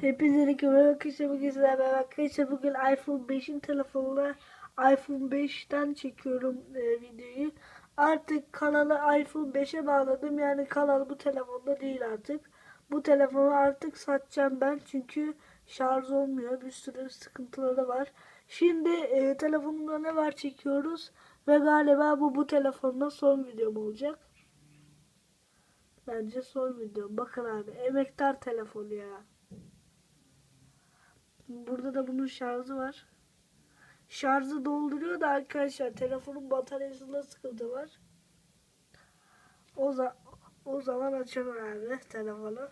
Hepinize merhaba arkadaşlar bugün sizlerle beraber arkadaşlar bugün iPhone 5'in telefonuna iPhone 5'ten çekiyorum e, videoyu. Artık kanalı iPhone 5'e bağladım yani kanal bu telefonda değil artık. Bu telefonu artık satacağım ben çünkü şarj olmuyor bir sürü sıkıntıları var. Şimdi e, telefonumda ne var çekiyoruz ve galiba bu bu telefonda son videom olacak. Bence son videom. Bakın abi emektar telefonu ya. Burada da bunun şarjı var. Şarjı dolduruyor da arkadaşlar telefonun bataryasında sıkıntı var. O, za o zaman açalım abi telefonu.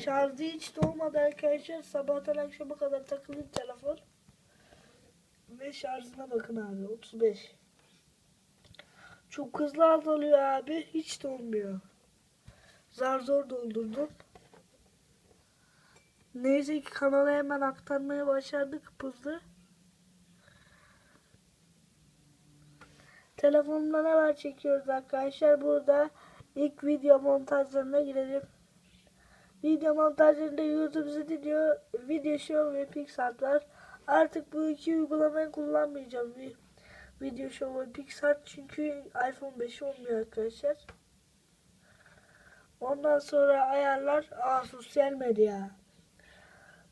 Şarjı hiç dolmadı arkadaşlar. Sabahtan akşama kadar takılı telefon. Ve şarjına bakın abi 35. Çok hızlı azalıyor abi. Hiç dolmuyor. Zar zor doldurdum. Neyse ki kanala hemen aktarmaya başardık hızlı. Telefonumda ne var çekiyoruz arkadaşlar. Burada ilk video montajlarına girelim. Video montajlarında YouTube Studio, Video Show ve Pixart var. Artık bu iki uygulamayı kullanmayacağım. Video Show ve Pixart çünkü iPhone 5 olmuyor arkadaşlar. Ondan sonra ayarlar. Aa, sosyal medya.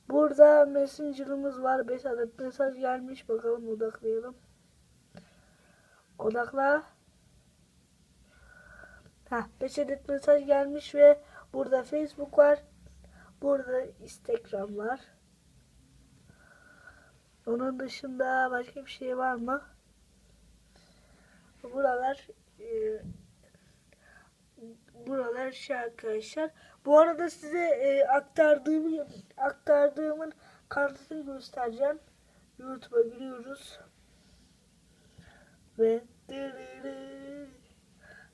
Burada Messenger'ımız var. 5 adet mesaj gelmiş. Bakalım odaklayalım. Odakla. Ha, 5 adet mesaj gelmiş ve burada Facebook var. Burada Instagram var. Onun dışında başka bir şey var mı? Buralar e, buralar şey arkadaşlar. Bu arada size e, aktardığım aktardığımın kartını göstereceğim. YouTube'a giriyoruz. Ve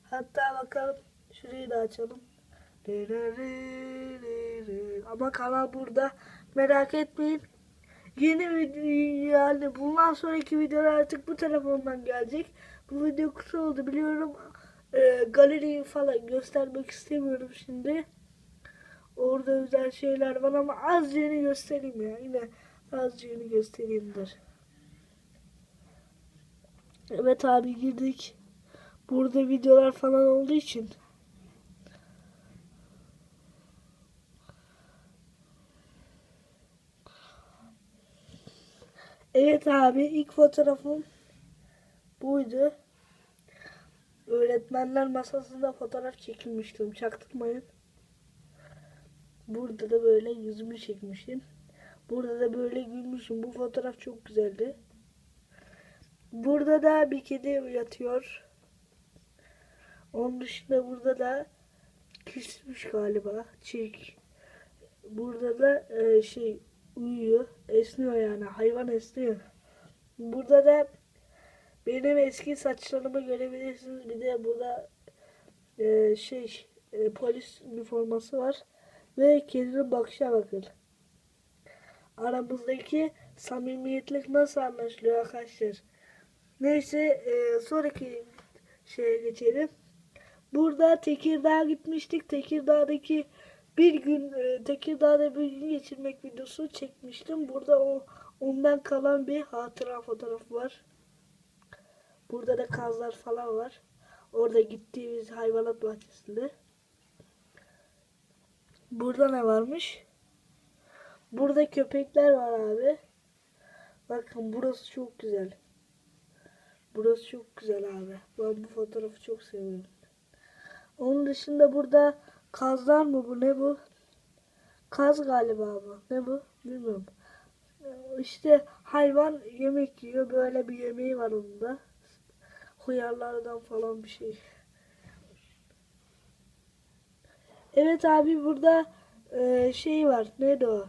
hatta bakalım şurayı da açalım. Ama kanal burada. Merak etmeyin. Yeni video yani bundan sonraki videolar artık bu telefondan gelecek. Bu video kısa oldu biliyorum. Ee, galeriyi falan göstermek istemiyorum şimdi. Orada özel şeyler var ama azıcığını göstereyim ya. Yine azıcığını göstereyimdir. Evet abi girdik. Burada videolar falan olduğu için. Evet abi ilk fotoğrafım buydu. Öğretmenler masasında fotoğraf çekilmiştim. Çaktırmayın. Burada da böyle yüzümü çekmişim. Burada da böyle gülmüşüm. Bu fotoğraf çok güzeldi. Burada da bir kedi yatıyor. Onun dışında burada da küsmüş galiba. Çek. Burada da e, şey uyuyor. Esniyor yani. Hayvan esniyor. Burada da benim eski saçlarımı görebilirsiniz. Bir de burada e, şey e, polis üniforması var. Ve kedinin bakışa bakın. Aramızdaki samimiyetlik nasıl anlaşılıyor arkadaşlar? Neyse e, sonraki şeye geçelim. Burada Tekirdağ'a gitmiştik. Tekirdağ'daki bir gün e, Tekirdağ'da bir gün geçirmek videosu çekmiştim. Burada o ondan kalan bir hatıra fotoğrafı var. Burada da kazlar falan var. Orada gittiğimiz hayvanat bahçesinde. Burada ne varmış? Burada köpekler var abi. Bakın burası çok güzel. Burası çok güzel abi. Ben bu fotoğrafı çok seviyorum. Onun dışında burada kazlar mı bu ne bu? Kaz galiba bu. Ne bu? Bilmiyorum. İşte hayvan yemek yiyor. Böyle bir yemeği var onun da. Hıyarlardan falan bir şey. Evet abi burada e, şey var. Neydi o?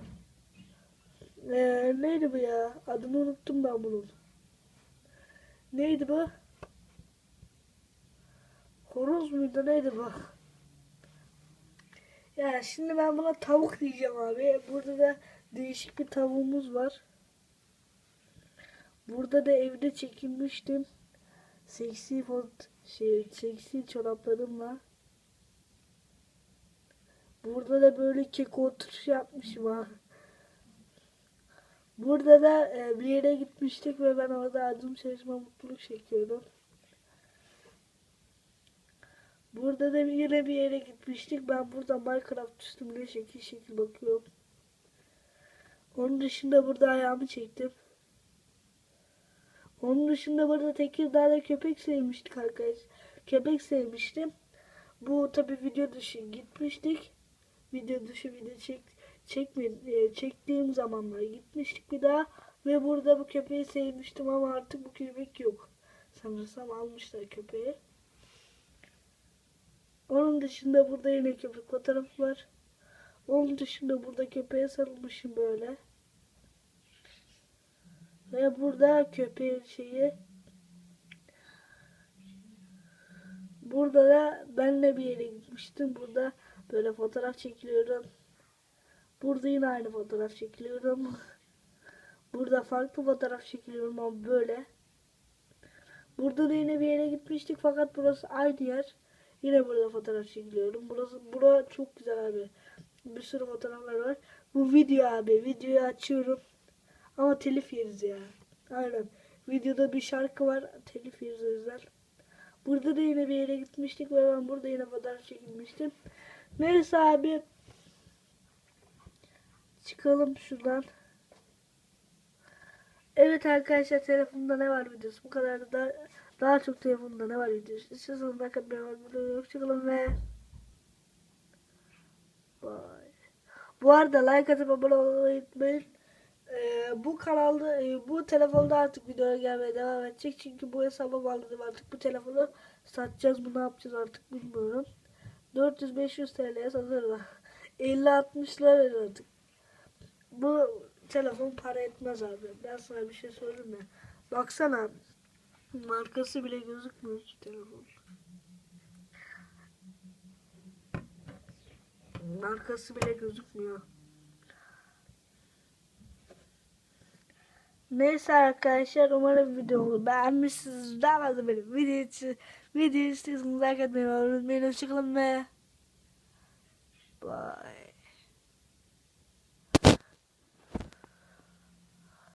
E, neydi bu ya? Adını unuttum ben bunun. Neydi bu? Horoz muydu neydi bu? Ya şimdi ben buna tavuk diyeceğim abi. Burada da değişik bir tavuğumuz var. Burada da evde çekilmiştim. Seksi font şey seksi çoraplarımla. Burada da böyle kek oturuş yapmışım ha. Burada da e, bir yere gitmiştik ve ben orada adım çalışma mutluluk çekiyordum. Burada da yine bir yere gitmiştik. Ben burada Minecraft üstümde şekil şekil bakıyorum. Onun dışında burada ayağımı çektim. Onun dışında burada Tekirdağ'da köpek sevmiştik arkadaşlar. Köpek sevmiştim. Bu tabi video dışı gitmiştik. Video dışı video çek, çekme, e, çektiğim zamanlar gitmiştik bir daha. Ve burada bu köpeği sevmiştim ama artık bu köpek yok. Sanırsam almışlar köpeği. Onun dışında burada yine köpek fotoğrafı var. Onun dışında burada köpeğe sarılmışım böyle. Ve burada köpeğin şeyi. Burada da benle bir yere gitmiştim. Burada böyle fotoğraf çekiliyorum. Burada yine aynı fotoğraf çekiliyorum. Burada farklı fotoğraf çekiliyorum ama böyle. Burada da yine bir yere gitmiştik fakat burası aynı yer. Yine burada fotoğraf çekiliyorum. Burası bura çok güzel abi. Bir sürü fotoğraflar var. Bu video abi. Videoyu açıyorum. Ama telif yeriz ya. Aynen. Videoda bir şarkı var. Telif yeriz o yüzden. Burada da yine bir yere gitmiştik ve ben burada yine fotoğraf çekilmiştim. Neyse abi. Çıkalım şuradan. Evet arkadaşlar telefonumda ne var videosu bu kadar da daha çok telefonumda ne var videosu. İstiyorsanız bakın ne var burada hoşçakalın ve Bye. Bu arada like atıp abone olmayı unutmayın. Ee, bu kanalda e, bu telefonda artık videoya gelmeye devam edecek. Çünkü bu hesaba bağladım artık. Bu telefonu satacağız mı ne yapacağız artık bilmiyorum. 400-500 TL'ye satırlar 50-60'lar artık. Bu telefon para etmez abi. Ben sana bir şey söyleyeyim mi? Baksana markası bile gözükmüyor şu telefon markası bile gözükmüyor Neyse arkadaşlar umarım videomu beğenmişsiniz. Daha fazla benim video için video istiyorsanız like atmayı unutmayın. Hoşçakalın ve bye.